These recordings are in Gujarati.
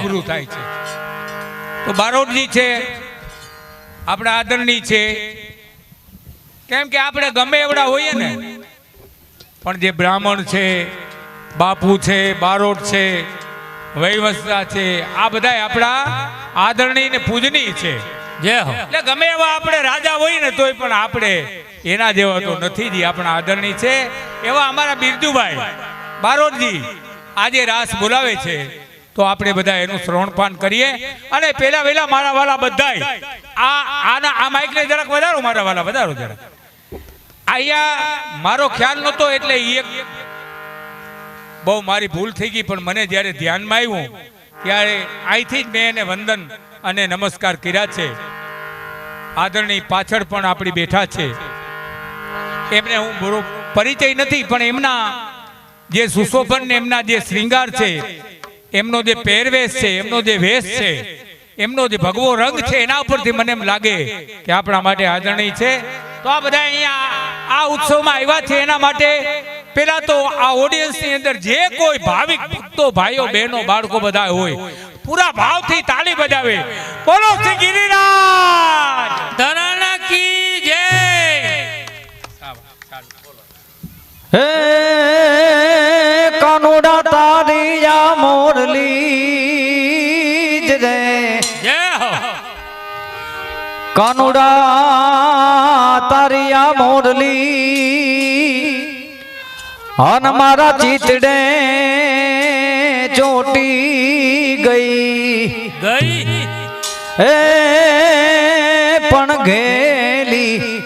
રૂબરૂ થાય છે. તો બારોટજી છે આપણા આદરણી છે. કેમ કે આપણે ગમે એવડા હોઈએ ને પણ જે બ્રાહ્મણ છે બાપુ છે બારોટ છે વૈવસ્તા છે આ બધા આપણા આદરણીય ને પૂજનીય છે. જે એટલે ગમે એવા આપણે રાજા હોય ને તોય પણ આપણે એના જેવા તો નથી જ આપણા આદરણી છે. એવા અમારા બિરજુભાઈ બારોટજી આજે રાસ બોલાવે છે. તો આપણે બધા એનું શ્રવણપાન કરીએ અને પેલા વેલા મારા વાલા બધાય, આ આના આ માઇકને જરાક વધારો, મારા વાલા વધારો જરાક. અહીંયા મારો ખ્યાલ નહોતો એટલે એક બહુ મારી ભૂલ થઈ ગઈ, પણ મને જ્યારે ધ્યાનમાં આવ્યું, ત્યારે અહીંથી જ મેં એને વંદન અને નમસ્કાર કર્યા છે. આદરણી પાછળ પણ આપણી બેઠા છે. એમને હું બરો પરિચય નથી, પણ એમના જે સુશોભન ને એમના જે શ્રૃંગાર છે એમનો જે પહેરવેશ છે, એમનો જે વેશ છે, એમનો જે ભગવો રંગ છે, એના ઉપરથી મને એમ લાગે કે આપણા માટે આદરણીય છે. તો આ બધા અહીંયા આ ઉત્સવમાં આવ્યા છે, એના માટે પેલા તો આ ઓડિયન્સની અંદર જે કોઈ ભાવિક ભક્તો, ભાઈઓ, બહેનો, બાળકો બધા હોય, પૂરા ભાવથી તાળી બજાવે. બોલો શ્રી ગિરિરાજ! ધરાણા કી જય! હે મોરલી જ રે. કનુડા તારિયા મોરલી અન મારા ચીતડે ચોટી ગઈ. ગઈ? એ પણ ઘેલી.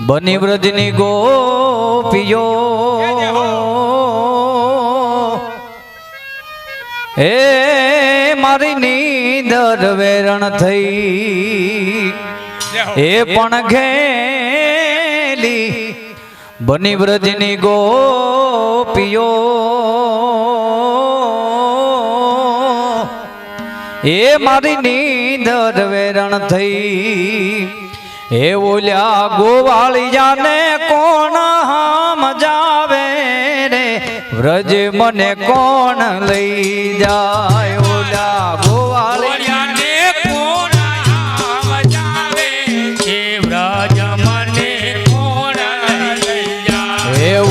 બની વ્રજની ગોપીઓ. એ મારી નીંદર વેરણ થઈ. એ પણ ઘેલી બની વ્રજની ગોપીઓ. એ મારી નીંદર વેરણ થઈ. એ ઓલ્યા ગોવાળિયાને વ્રજ મને કોણ લઈ જાય?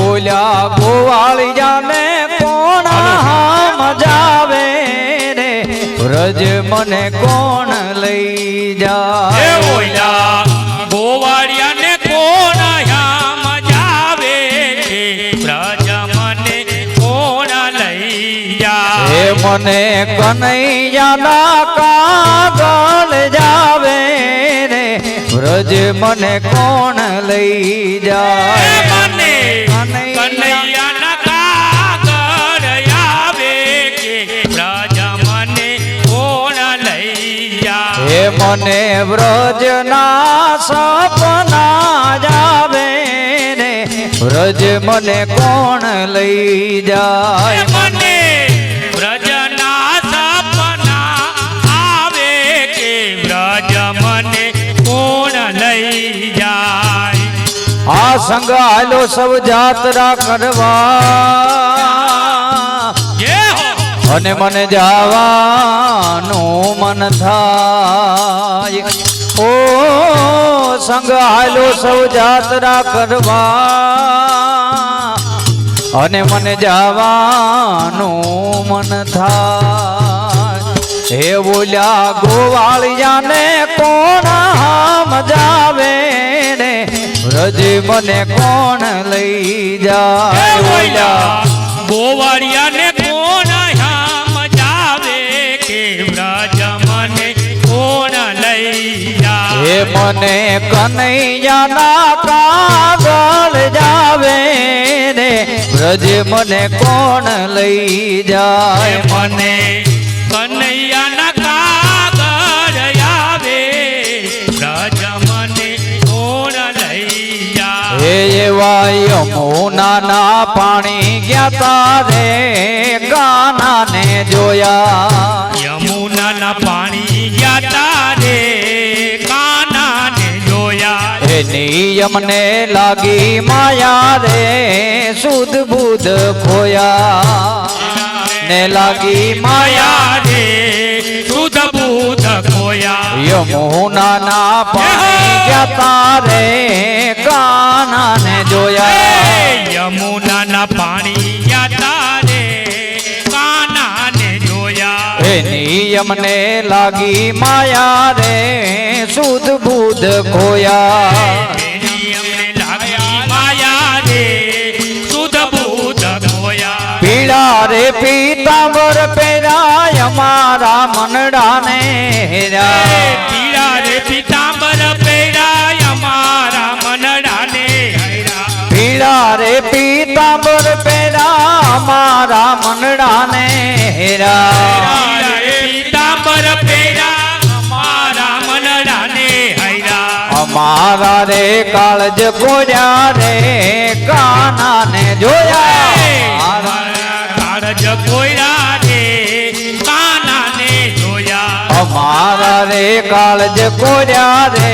ઓલ્યા ગોવાળિયા વ્રજ મને કોણ લઈ જાય? મને કનૈયાના કાગળ જાવે રે. વ્રજ મને કોણ લઈ જાય? મને કનૈયાના કાગળ આવે કે વ્રજ મને કોણ લઈ જાય? એ મને વ્રજના સપના જાવે રે. વ્રજ મને કોણ લઈ જાય? મને સંગ હાલો સૌ જાત્રા કરવા. અને મને જવાનું મન થાય. ઓ સંગ હાલો સૌ જાત્રા કરવા. અને મને જવાનું મન થાય. હે બોલ્યા ગોવાળિયાને કોણ હામ જાવે? રે વ્રજ મને કોણ લઈ જાય? ને ગોવાળિયાને કોણ મજાવે જાવે કે વ્રજ મને કોણ લઈ જાય? હે મને કનૈયાના કાગળ જાવે ને વ્રજ મને કોણ લઈ જાય? મને કનૈયાના યમુનાના પાણી ગયા તારે કાનાને જોયા. યમુનાના પાણી ગયા તારે કાનાને જોયા. હે નિયમને લાગી માયા રે સુધ બુધ ખોયા. ને લાગી માયા રે. જોયા યમુનાના પાણી ગયા તારે કાનાને જોયા. યમુનાના પાણી ગયા તારે જોયા. લાગી માયા રે. સુધ બુધ ખોયા. લાગી માયા રે. શુદ્ધ બુદ્ધ ખોયા. પીતાંબર પહેરાય અમારા મનડાને હેરા. પીળા રે પીતાંબર પહેરાય અમારા મનડાને હૈરા. પીળા રે પીતાંબર પહેરા અમારા મનડાને પીતાંબર પહેરા અમારા મનડાને હૈરા. અમારા રે કાળજ કોર્યા રે કાનાને જોયા. કોયરા રે કાનાને જોયા. અમારા રે કાળજ કોર્યા રે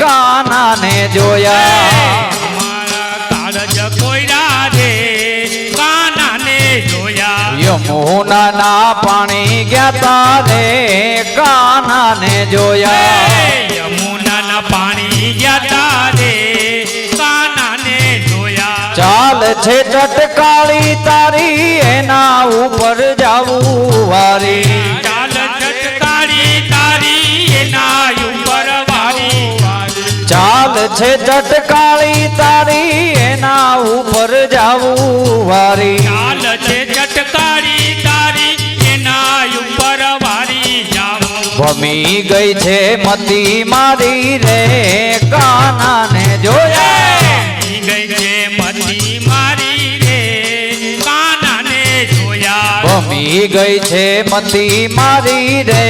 કાનાને જોયા. કાળજ કોયરા રે કાનાને જોયા. યમુનાના પાણી ગયા તારે કાનાને જોયા. યમુનાના પાણી ગયા તારે ચાલ છે ચટકાળી તારી એના ઉપર જાવું વારી. ચાલ ચટકાળી તારી એના ઉપર વારી. ચાલ છે ચટકાળી તારી એના ઉપર જાવું વારી. ચાલ છે ચટકાળી તારી એના ઉપર વારી. જાઉં ભમી ગઈ છે મતી મારી રે કાનાને જોયા. જોયા ગઈ છે મતી મારી રે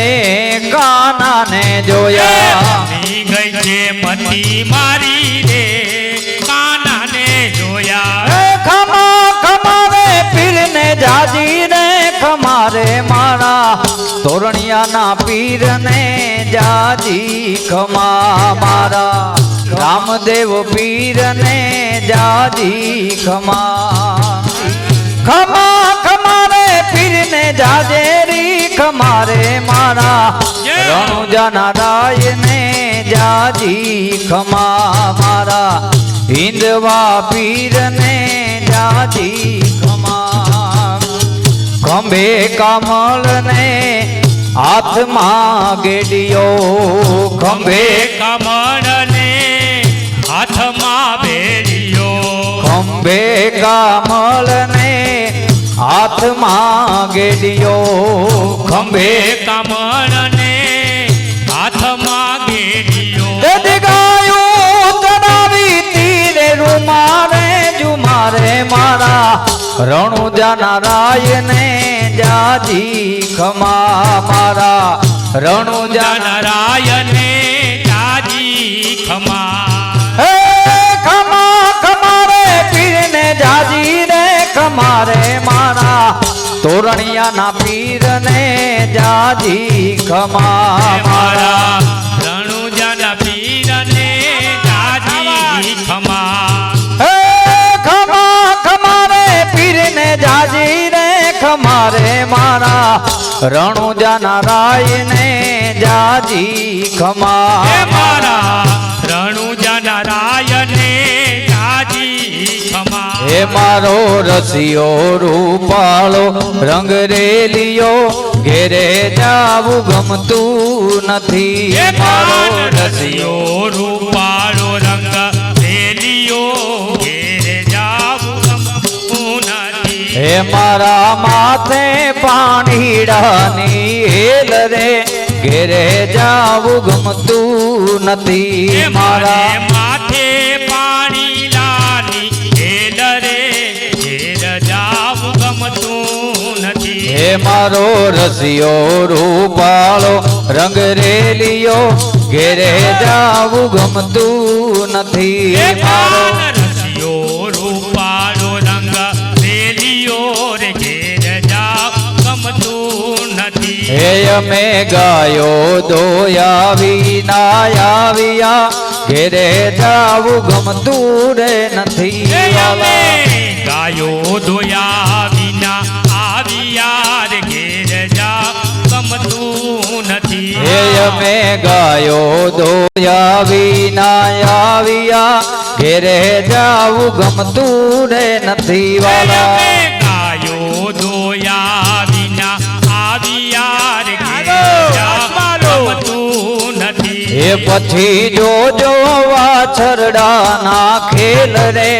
કાનાને જોયા. ઈ ગઈ છે મતી મારી રે કાનાને જોયા. ખમા ખમારે પીરને જાજી રે ખમારે મારા તોરણિયાના પીરને જાજી ખમા મારા. રામદેવ પીરને જાજી ખમા. ખમા પીરને જાજેરી ખમારે મારા. રણુજાના રાયને જાજી ખમા મારા. હિંદવા પીરને જાજી ખમા. ખંભે કમળને હાથમાં ગેડિયો. ખંભે કમળને હાથમાં બેરિયો ખંભે કમળને હાથમાં ગેડિયો ખંભે કમળને હાથમાં ગેડિયો ગાયું તડાવી તીરે રૂમારે જુમારે મારા. રણુજાના રાયને જાજી ખમા મારા. રણુજાના નારાયણે જાજી ખમા. હે ખમા ખમારે પીરને જાજી રે ખમારે. મારા તોરણિયાના પીરને જાજી ખમા મારા રણુજન પીરને જાજી ખમા હે ખમા ખમારે પીરને જાજી રે ખમારે મારા. જાજી ખમા મારા રણુજન રાયને જાજી ખમા હે મારો રસિયો રૂપાળો રંગ રેલિયો ઘેરે જાવું ગમતું નથી. હે મારો રસિયો રૂપાળો રંગ રેલિયો ઘેરે જાવું ગમતું નથી. હે મારા માથે પાણીડાની હેલ રે ઘેરે જાવું ગમતું નથી. હે મારા નથી હે મારો રસિયો રૂપાળો રંગ રેલિયો ઘેરે જાવું ગમતું નથી હે મારો માન રસિયો રૂપાળો રંગ રેલિયો રે ઘેર જાવ ગમતું નથી હે અમે ગાયો દોયા વિના આવ્યા ઘેરે જાવું ગમતું રે નથી હે અમે વાલા. ગાયો ધોયા અમે ગાયો ધોયા વિના ઘેરે જાવું ગમતું રે નથી વાલા. ગાયો ધોયા વિના એ પછી જોજો વાછરડાના ખેલ રે.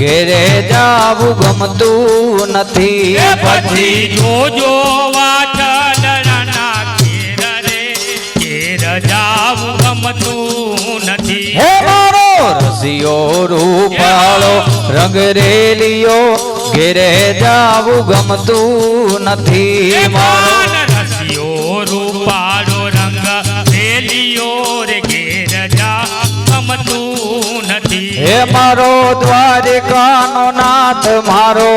ઘેરે જાવું ગમતું નથી. પછી જોજો વાછરડાના ગમતું નથી. હે મારો રસિયો રૂપાળો રંગ રેલિયો ઘેરે જાવું ગમતું નથી મારો. રસિયો રૂપાળો રંગ રેલિયો રે ઘેર જા ગમતું નથી. હે મારો દ્વારિકાનો નાથ મારો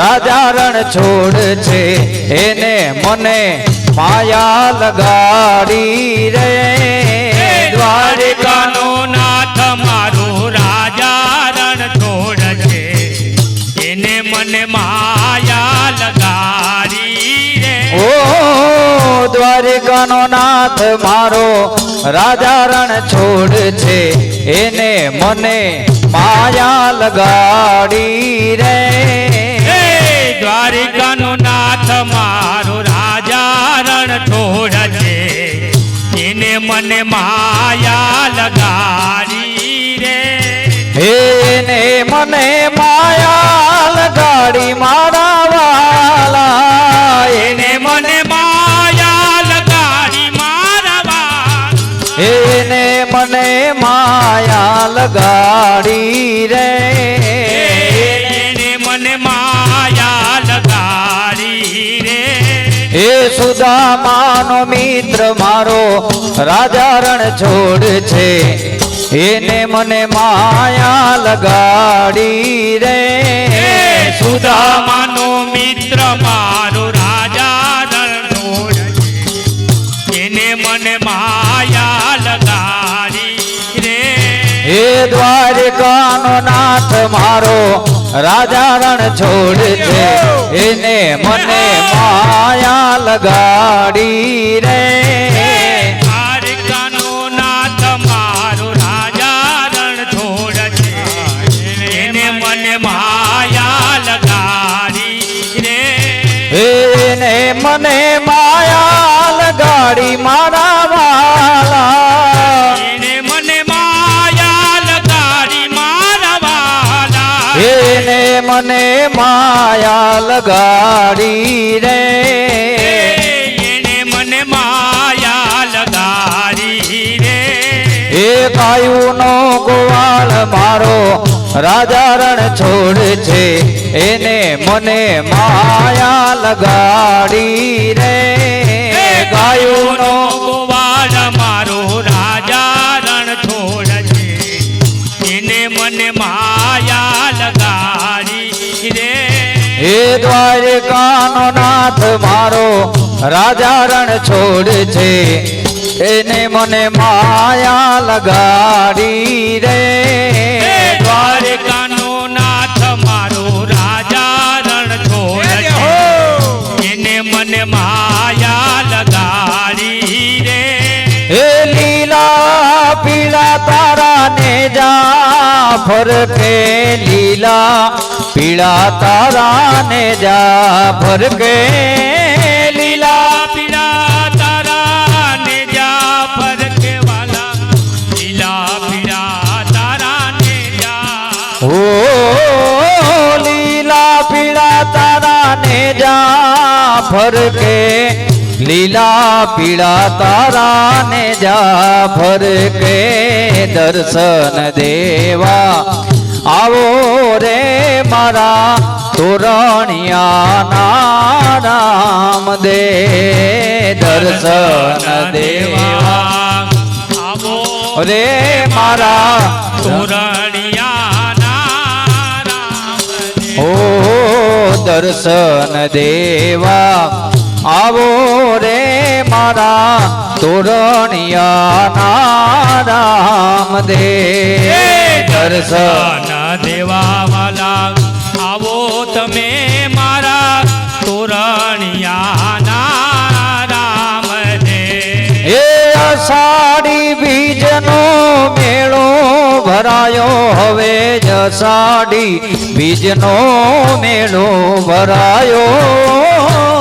રાજા રણ છોડ છે એને મને માયા લગાડી રે. દ્વારિકાનો નાથ મારો રાજા રણ છોડ છે એને મને માયા લગાડી રે. ઓ દ્વારકાનો નાથ મારો રાજા રણ છોડ છે એને મને માયા લગાડી રે. દ્વારકાનો નાથ મારો રાજા રણ છોડ એને મને માયા લગાડી રે. એને મને માયા લગાડી મારા વાલા. એને મને માયા લગાડી મારા વાલા. એને મને માયા લગાડી રે. સુદામાનો મિત્ર મારો રાજા રણ છોડ છે. એને મને માયા લગાડી રે. સુદામાનો મિત્ર મારો રાજા છે. એને મને માયા લગાડી રે. એ દ્વારિકાનો નાથ મારો રાજા રણ છોડ છે. એને મને માયા લગાડી રે. મને માયા લગાડી રે. મને માયા લગાડી રે. એને મને માયા લગાડી રે. એ કાયુનો ગોવાળ મારો રાજા રણ છોડ છે. એને મને માયા લગાડી રે. ગાયુનો ગાયોનો દ્વારિકાનો નાથ મારો રાજા રણ છોડ છે. એને મને માયા લગાડી રે. દ્વારકાનો નાથ મારો રાજા રણ છોડ છે. એને મને માયા પીળા તારા ને જા ફરકે લીલા પીળા તારા ને જા ફરકે લીલા પીળા તારા ને જા ફરકે વાલા લીલા પીળા તારા ને જા ઓ લીલા પીળા તારા ને જા ફરકે લીલા પીળા તારાને જા ફરકે દર્શન દેવા. આવો રે મારા તોરણિયા રામ દે દર્શન દેવા. આવો રે મારા તોરણિયાના રામ ઓ દર્શન દેવા. આવો રે મારા તોરણિયા રામ દે દર્શન દેવા વાલા આવો તમે મારા તોરણિયાના રામ દે એ અષાઢી બીજનો મેળો ભરાયો હવે જ અષાઢી બીજનો મેળો ભરાયો.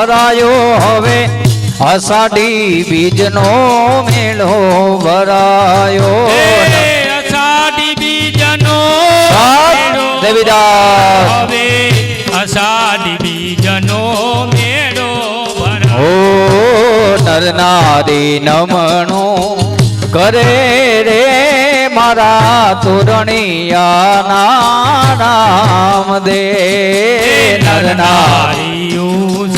ભરાયો હવે અષાઢી બીજનો મેળો ભરાયો. અષાઢી બીજનો દેવીદાસ. હવે અષાઢી બીજનો મેળો ભરાયો. નરનારી નમણું કરે રે મારા તોરણિયાના રામ દે. સહુ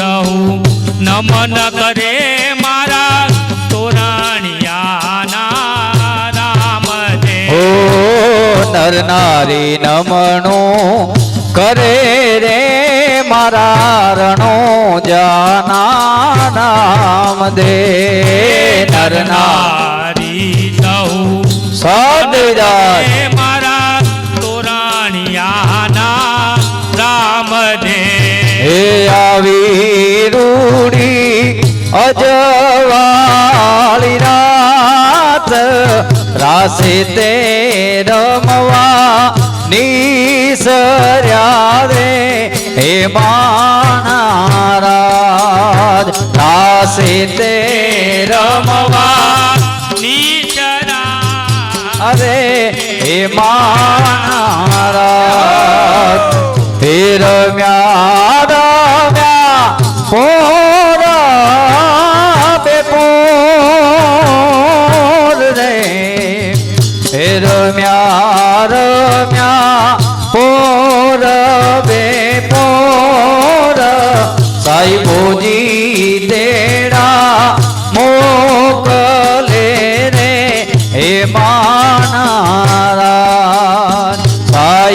નમન કરે મારા તોરણિયાના રામ દે ઓ નરનારી નમણો કરે રે મારા રણો જાના નામ દે નરના નરનારી સૌ સાદેદાર એ મારા તોરણિયાના રામ દે હે આવી રૂડી અજવાળી રાત રાસે તે રમવા નિસર્યા રે. હે માણારાજ રાસે તે રમવા નીચરા અરે હે મહારાજ હે રમ્યા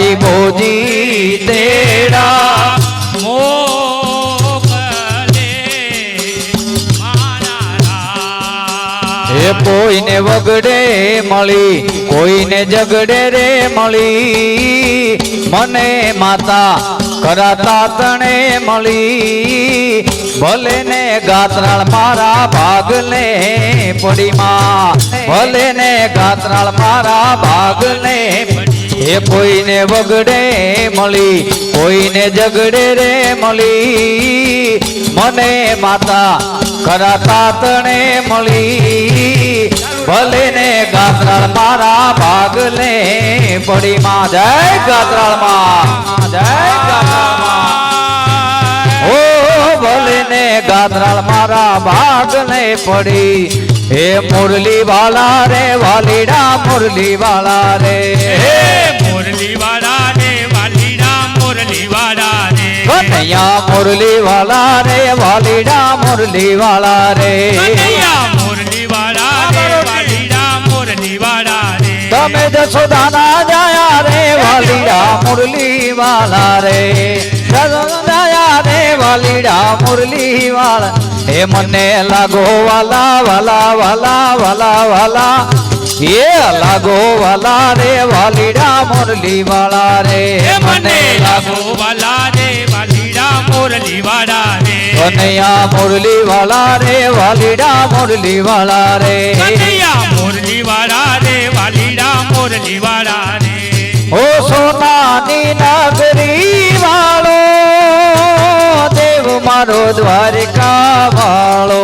સાહેબોજી તેડા મોકલે મારા હે કોઈને વગડે મળી કોઈને જગડે રે મળી. મને માતા કરાતા તણે મળી. ભલે ને ગાતરાળ મારા ભાગલે પડી માં ભલે ને ગાતરાળ મારા ભાગલે એ કોઈને વગડે મળી કોઈને જગડે રે મળી. મને માતા ખરા તાતણે મળી. ભલે ને ગાત્રાળ મારા ભાગલે પડી માં જય ગાત્રાળમાં જય ગાત્રાળમાં ઓ ભલે ગાધરાળ મારા ભાગ ભાગલે પડી. હે મુરલી વાલા રે વાલીડા મુરલી વાલા રે. હે મુરલી વાળા રે વાલીડા મુરલી વાળા રે. કનૈયા મુરલી વાલા રે વાલીડા મુરલી વાલા રે. મુરલી વાળા રે વાલીડા મુરલી વાળા રે. તમે જશોદાના જાયા રે વાલીડા મુરલી વાલા રે. વાલીડા મુરલી વાળા હે મને લાગો વાલા વાલા વાલા વાલા વાલા. હે લાગો વાલા રે વાલીડા મુરલી વાળા રે. હે મને લાગો વાલા રે વાલીડા મુરલી વાળા રે. કનૈયા મુરલી વાળા રે વાલીડા મુરલી વાળા રે. કનૈયા મુરલી વાળા રે વાલીડા મુરલી વાળા રે. ઓ સોનાની નગરી વાળો મારો દ્વારકા વાળો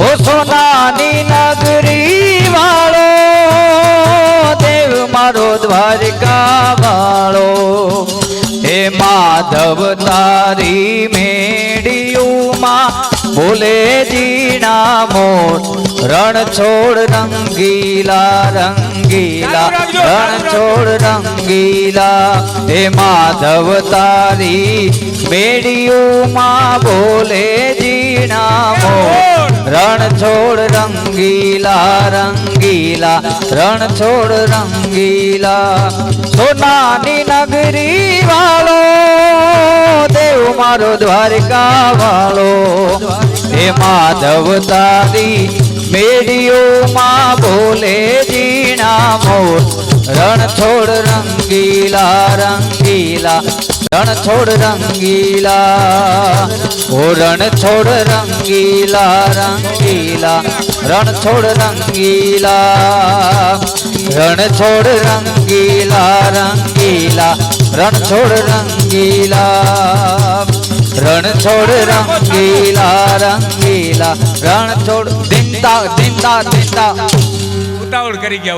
ઓ સોનાની નગરી વાળો દેવ મારો દ્વારકા વાળો હે માધવ, તારી મેડિયુમાં બોલે જીણા મોટ રણ છોડ રંગીલા રંગીલા રણ છોડ રંગીલા. હે માધવ તારી બેડીઓમાં બોલે જીણા મોટ રણ છોડ રંગીલા રંગીલા રણ છોડ રંગીલા. સોનાની નગરી વાળો દેવ મારો દ્વારકા વાળો હે માધવ તારી બેડીઓમાં બોલે જીણા મોર રણછોડ રંગીલા રંગીલા, રણછોડ રંગીલા, ઓ રણછોડ રંગીલા રંગીલા, રણછોડ રંગીલા રણછોડ રંગીલા રંગીલા, રણછોડ રંગીલા. રણ છોડ રંગીલા રંગીલા રણ છોડ દિંતા દિંતા દિંતા. ઉતાવળ કરી ગયા